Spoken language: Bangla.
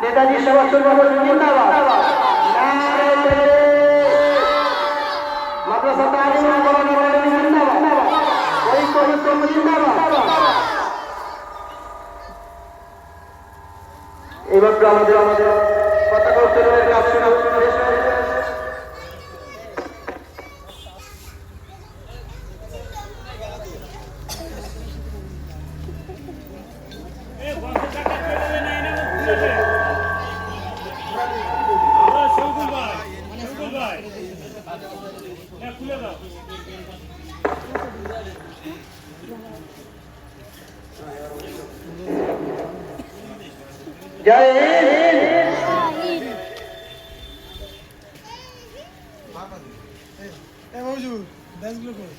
নেতাজি সুভাষচন্দ্র জিন্দাবাদ। মাদ্রাসা তালিম জিন্দাবাদ। ঐক্য মুসলিম জিন্দাবাদ। এবার আমাদের আমাদের জয় হিন্দ। এ বাবুজু ব্যাসগুলো কই